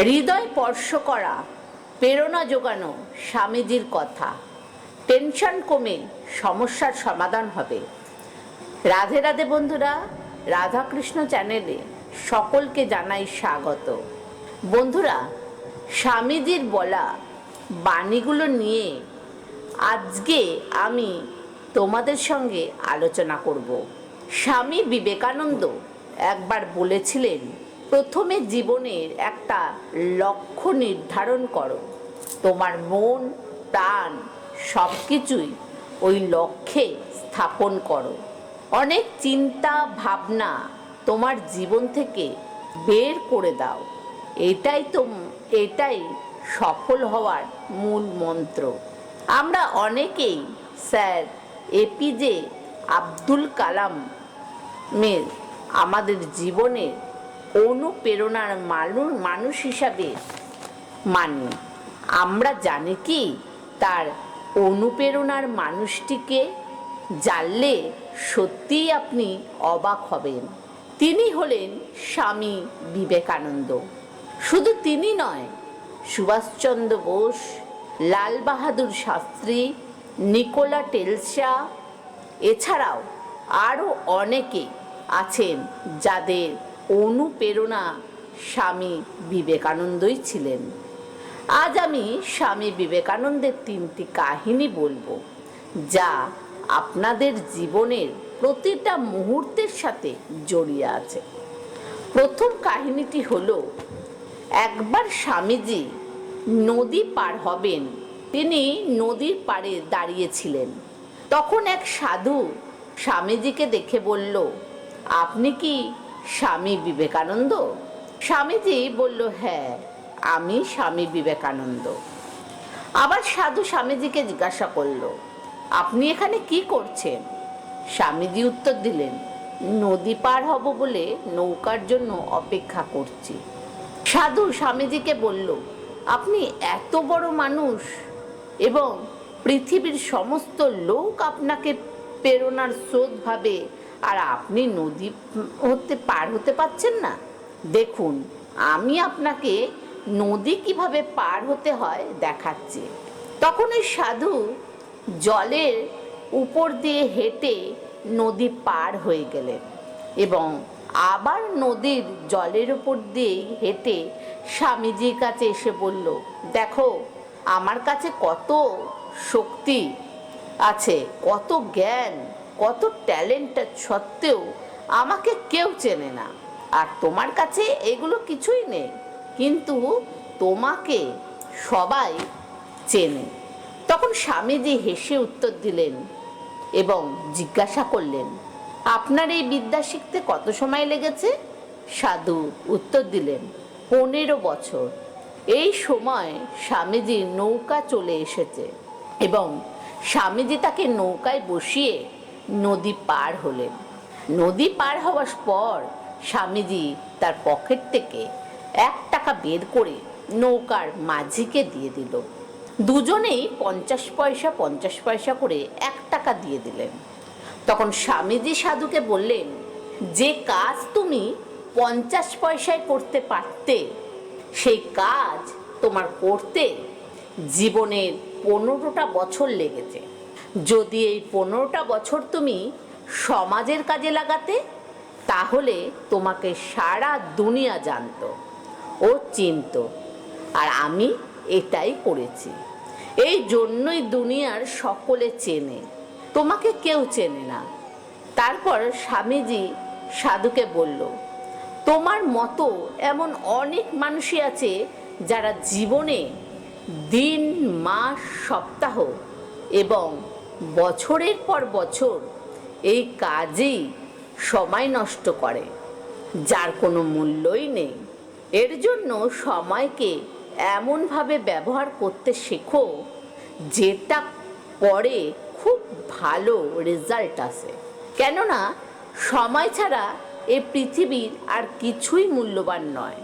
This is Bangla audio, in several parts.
হৃদয় স্পর্শ করা, প্রেরণা যোগানো স্বামীজির কথা। টেনশন কমে সমস্যার সমাধান হবে। রাধে রাধে বন্ধুরা, রাধাকৃষ্ণ চ্যানেলে সকলকে জানাই স্বাগত। বন্ধুরা, স্বামীজির বলা বাণীগুলো নিয়ে আজকে আমি তোমাদের সঙ্গে আলোচনা করব। স্বামী বিবেকানন্দ একবার বলেছিলেন প্রথমে জীবনের একটা লক্ষ্য নির্ধারণ করো। তোমার মন, প্রাণ সব কিছুই ওই লক্ষ্যে স্থাপন করো। অনেক চিন্তা, ভাবনা তোমার জীবন থেকে বের করে দাও। এটাই তো, এটাই সফল হওয়ার মূল মন্ত্র। আমরা অনেকেই স্যার এপিজে আব্দুল কালাম মের আমাদের জীবনের অনুপ্রেরণার মানুষ মানুষ হিসাবে মানি। আমরা জানি কি, তার অনুপ্রেরণার মানুষটিকে জানলে সত্যিই আপনি অবাক হবেন। তিনি হলেন স্বামী বিবেকানন্দ। শুধু তিনি নয়, সুভাষচন্দ্র বোস, লাল বাহাদুর শাস্ত্রী, নিকোলা টেলসা, এছাড়াও আরও অনেকে আছেন যাদের অনুপ্রেরণা স্বামী বিবেকানন্দই ছিলেন। আজ আমি স্বামী বিবেকানন্দের তিনটি কাহিনী বলব, যা আপনাদের জীবনের প্রতিটা মুহূর্তের সাথে জড়িয়ে আছে। প্রথম কাহিনীটি হল, একবার স্বামীজি নদী পার হবেন, তিনি নদীর পাড়ে দাঁড়িয়েছিলেন। তখন এক সাধু স্বামীজিকে দেখে বলল, আপনি কি স্বামী বিবেকানন্দ? স্বামীজি বলল হ্যাঁ আমি স্বামী বিবেকানন্দ। আবার সাধু স্বামীজিকে জিজ্ঞাসা করল, আপনি এখানে কি করছেন? স্বামীজি উত্তর দিলেন, নদী পার হব বলে নৌকার জন্য অপেক্ষা করছি। সাধু স্বামীজিকে বলল, আপনি এত বড় মানুষ এবং পৃথিবীর সমস্ত লোক আপনাকে প্রেরণার স্রোত ভাবে আর আপনি নদী হতে পার হতে পারছেন না। দেখুন, আমি আপনাকে নদী কীভাবে পার হতে হয় দেখাচ্ছি। তখন ওই সাধু জলের উপর দিয়ে হেঁটে নদী পার হয়ে গেলেন এবং আবার নদীর জলের উপর দিয়েই হেঁটে স্বামীজির কাছে এসে বলল, দেখো, আমার কাছে কত শক্তি আছে, কত জ্ঞান কত ট্যালেন্ট সত্ত্বেও আমাকে কেউ চেনে না। আর তোমার কাছে এগুলো কিছুই নেই, কিন্তু তোমাকে সবাই চেনে। তখন স্বামীজি হেসে উত্তর দিলেন এবং জিজ্ঞাসা করলেন, আপনার এই বিদ্যা শিখতে কত সময় লেগেছে? সাধু উত্তর দিলেন, পনেরো বছর। এই সময় স্বামীজির নৌকা চলে এসেছে এবং স্বামীজি তাকে নৌকায় বসিয়ে নদী পার হলেন। নদী পার হওয়ার পর স্বামীজি তার পকেট থেকে এক টাকা বের করে নৌকার মাঝিকে দিয়ে দিল। দুজনেই পঞ্চাশ পয়সা পঞ্চাশ পয়সা করে এক টাকা দিয়ে দিলেন। তখন স্বামীজি সাধুকে বললেন, যে কাজ তুমি পঞ্চাশ পয়সায় করতে পারতে, সেই কাজ তোমার করতে জীবনের পনেরোটা বছর লেগেছে। যদি এই পনেরোটা বছর তুমি সমাজের কাজে লাগাতে, তাহলে তোমাকে সারা দুনিয়া জানত ও চিনত। আর আমি এটাই করেছি। এই জন্যই দুনিয়ার সকলে চেনে। তোমাকে কেউ চেনে না। তারপর স্বামীজি সাধুকে বলল, তোমার মতো এমন অনেক মানুষই আছে যারা জীবনে দিন, মাস, সপ্তাহ এবং বছরের পর বছর এই কাজেই সময় নষ্ট করে, যার কোনো মূল্যই নেই। এর জন্য সময়কে এমনভাবে ব্যবহার করতে শেখো, যেটা পরে খুব ভালো রেজাল্ট আসে। কেননা, সময় ছাড়া এ পৃথিবীর আর কিছুই মূল্যবান নয়।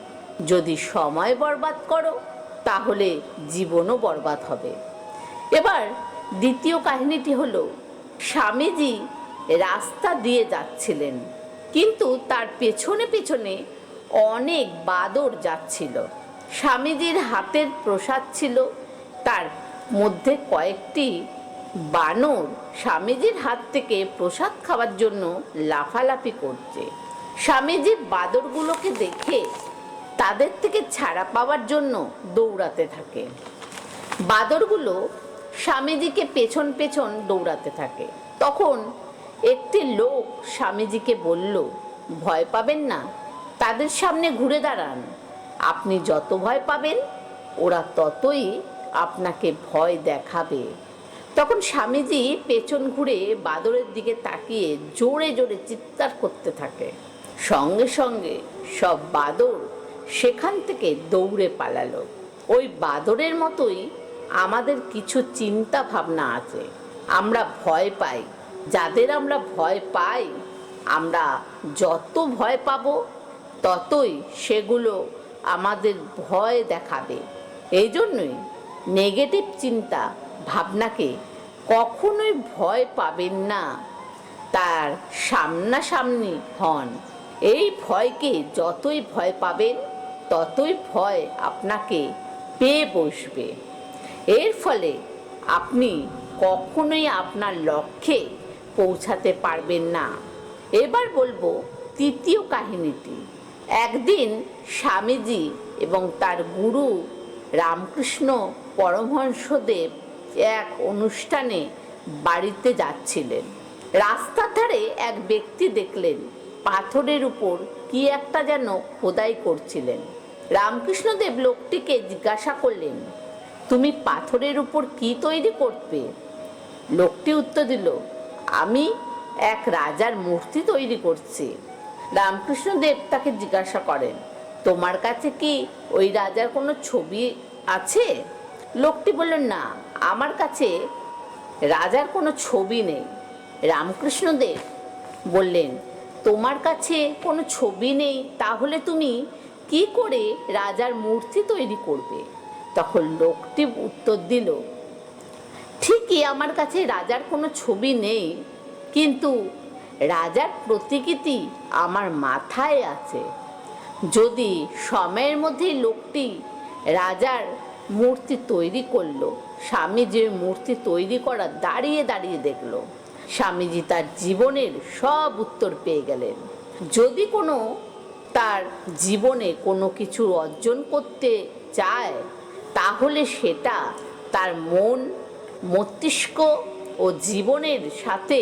যদি সময় বরবাদ করো, তাহলে জীবনও বরবাদ হবে। এবার দ্বিতীয় কাহিনীটি হল, স্বামীজি রাস্তা দিয়ে যাচ্ছিলেন, কিন্তু তার পেছনে পেছনে অনেক বাদর যাচ্ছিল। স্বামীজির হাতের প্রসাদ ছিল, তার মধ্যে কয়েকটি বানর স্বামীজির হাত থেকে প্রসাদ খাওয়ার জন্য লাফালাফি করছে। স্বামীজি বাদরগুলোকে দেখে তাদের থেকে ছাড়া পাওয়ার জন্য দৌড়াতে থাকে। বাদরগুলো স্বামীজিকে পেছন পেছন দৌড়াতে থাকে। তখন একটি লোক স্বামীজিকে বলল, ভয় পাবেন না, তাদের সামনে ঘুরে দাঁড়ান। আপনি যত ভয় পাবেন, ওরা ততই আপনাকে ভয় দেখাবে। তখন স্বামীজি পেছন ঘুরে বাদরের দিকে তাকিয়ে জোরে জোরে চিৎকার করতে থাকে। সঙ্গে সঙ্গে সব বাদর সেখান থেকে দৌড়ে পালালো। ওই বাদরের মতোই আমাদের কিছু চিন্তা ভাবনা আছে। আমরা ভয় পাই। যাদের আমরা ভয় পাই, আমরা যত ভয় পাব, ততই সেগুলো আমাদের ভয় দেখাবে। এই জন্যই নেগেটিভ চিন্তা ভাবনাকে কখনোই ভয় পাবেন না। তার সামনাসামনি হন। এই ভয়কে যতই ভয় পাবেন, ততই ভয় আপনাকে পেয়ে বসবে। এর ফলে আপনি কখনোই আপনার লক্ষ্যে পৌঁছাতে পারবেন না। এবার বলব তৃতীয় কাহিনীটি। একদিন স্বামীজি এবং তার গুরু রামকৃষ্ণ পরমহংসদেব এক অনুষ্ঠানে বাড়িতে যাচ্ছিলেন। রাস্তার ধারে এক ব্যক্তি দেখলেন পাথরের উপর কি একটা যেন খোদাই করছিলেন। রামকৃষ্ণদেব লোকটিকে জিজ্ঞাসা করলেন তুমি পাথরের উপর কি তৈরি করবে লোকটি উত্তর দিল, আমি এক রাজার মূর্তি তৈরি করছি। রামকৃষ্ণদেব তাকে জিজ্ঞাসা করেন, তোমার কাছে কি ওই রাজার কোনো ছবি আছে? লোকটি বলল, না, আমার কাছে রাজার কোনো ছবি নেই। রামকৃষ্ণদেব বললেন, তোমার কাছে কোনো ছবি নেই, তাহলে তুমি কি করে রাজার মূর্তি তৈরি করবে? তখন লোকটি উত্তর দিল, ঠিকই আমার কাছে রাজার কোনো ছবি নেই, কিন্তু রাজার প্রতিকৃতি আমার মাথায় আছে। যদি সময়ের মধ্যেই লোকটি রাজার মূর্তি তৈরি করল স্বামীজি মূর্তি তৈরি করা দাঁড়িয়ে দাঁড়িয়ে দেখল, স্বামীজি তার জীবনের সব উত্তর পেয়ে গেলেন। যদি কোনো তার জীবনে কোনো কিছু অর্জন করতে চায় তাহলে সেটা তার মন, মস্তিষ্ক ও জীবনের সাথে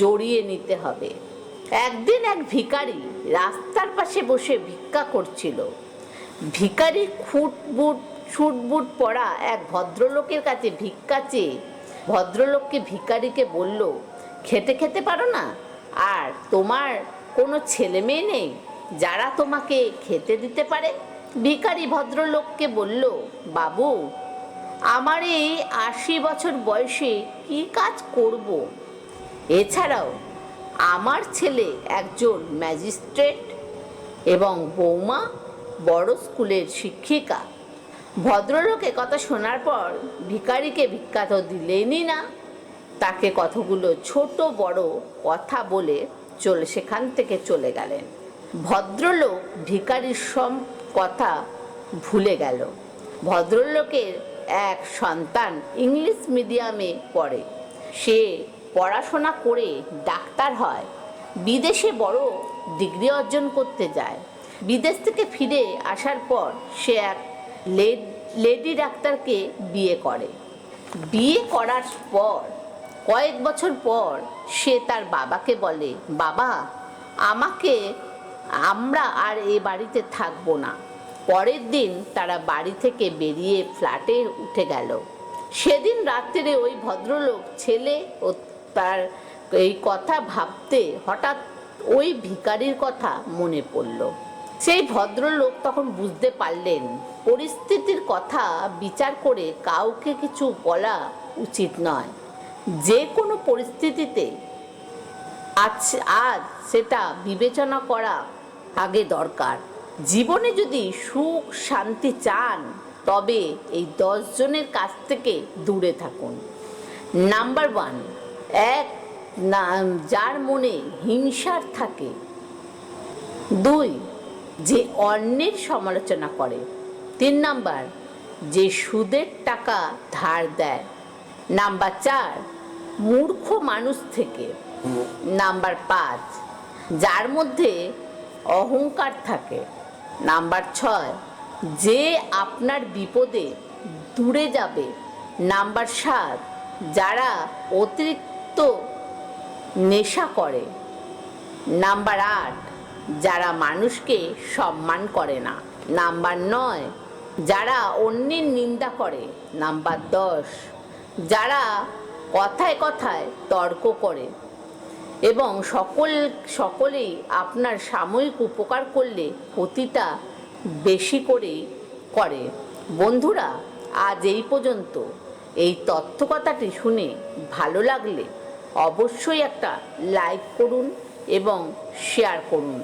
জড়িয়ে নিতে হবে। একদিন এক ভিখারি রাস্তার পাশে বসে ভিক্ষা করছিল। ভিখারি খুটবুট ছুটবুট পরা এক ভদ্রলোকের কাছে ভিক্ষা চেয়ে ভদ্রলোককে ভিখারিকে বলল, খেতে খেতে পারো না? আর তোমার কোনো ছেলে মেয়ে নেই যারা তোমাকে খেতে দিতে পারে? ভিখারি ভদ্রলোককে বলল, বাবু, আমার এই আশি বছর বয়সে কি কাজ করব? এছাড়াও আমার ছেলে একজন ম্যাজিস্ট্রেট এবং বৌমা বড় স্কুলের শিক্ষিকা। ভদ্রলোকে কথা শোনার পর ভিকারিকে ভিক্ষা তো দিলেনই না। তাকে কতগুলো ছোট বড় কথা বলে চলে, সেখান থেকে চলে গেলেন। ভদ্রলোক ভিকারির সব কথা ভুলে গেল। ভদ্রলোকের এক সন্তান ইংলিশ মিডিয়ামে পড়ে। সে পড়াশোনা করে ডাক্তার হয়, বিদেশে বড় ডিগ্রি অর্জন করতে যায়। বিদেশ থেকে ফিরে আসার পর সে এক লেড- ডাক্তারকে বিয়ে করে। বিয়ে করার পর, কয়েক বছর পর সে তার বাবাকে বলে, বাবা, আমাকে, আমরা আর এ বাড়িতে থাকব না। পরের দিন তারা বাড়ি থেকে বেরিয়ে ফ্ল্যাটে উঠে গেল। সেদিন রাত্রে ওই ভদ্রলোক ছেলে ও তার এই কথা ভাবতে হঠাৎ ওই ভিখারির কথা মনে পড়ল। সেই ভদ্রলোক তখন বুঝতে পারলেন, পরিস্থিতির কথা বিচার করে কাউকে কিছু বলা উচিত নয়। যে কোনো পরিস্থিতিতে আজ আজ সেটা বিবেচনা করা আগে দরকার। জীবনে যদি সুখ, শান্তি চান, তবে এই দশ জনের কাছ থেকে দূরে থাকুন। নাম্বার ওয়ান, এক যার মনে হিংসার থাকে। দুই, যে অন্যের সমালোচনা করে। তিন নাম্বার, যে সুদের টাকা ধার দেয়। নাম্বার চার, মূর্খ মানুষ থেকে। নাম্বার পাঁচ, যার মধ্যে অহংকার থাকে। নাম্বার ছয়, যে আপনার বিপদে দূরে যাবে। নাম্বার সাত, যারা অতিরিক্ত নেশা করে। নাম্বার আট, যারা মানুষকে সম্মান করে না। নাম্বার নয়, যারা অন্যের নিন্দা করে। নাম্বার দশ, যারা কথায় কথায় তর্ক করে। এবং সকল, সকলেই আপনার সাময়িক উপকার করলে ক্ষতিটা বেশি করে করে। বন্ধুরা, আজ এই পর্যন্ত। এই তথ্য কথাটি শুনে ভালো লাগলে অবশ্যই একটা লাইক করুন এবং শেয়ার করুন।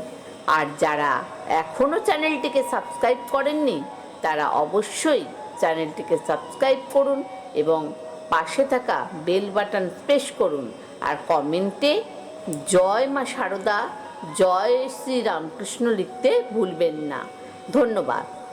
আর যারা এখনও চ্যানেলটিকে সাবস্ক্রাইব করেননি, তারা অবশ্যই চ্যানেলটিকে সাবস্ক্রাইব করুন এবং পাশে থাকা বেল বাটন প্রেস করুন। আর কমেন্টে জয় মা শারদা জয় শ্রী রামকৃষ্ণ লিখতে ভুলবেন না। ধন্যবাদ।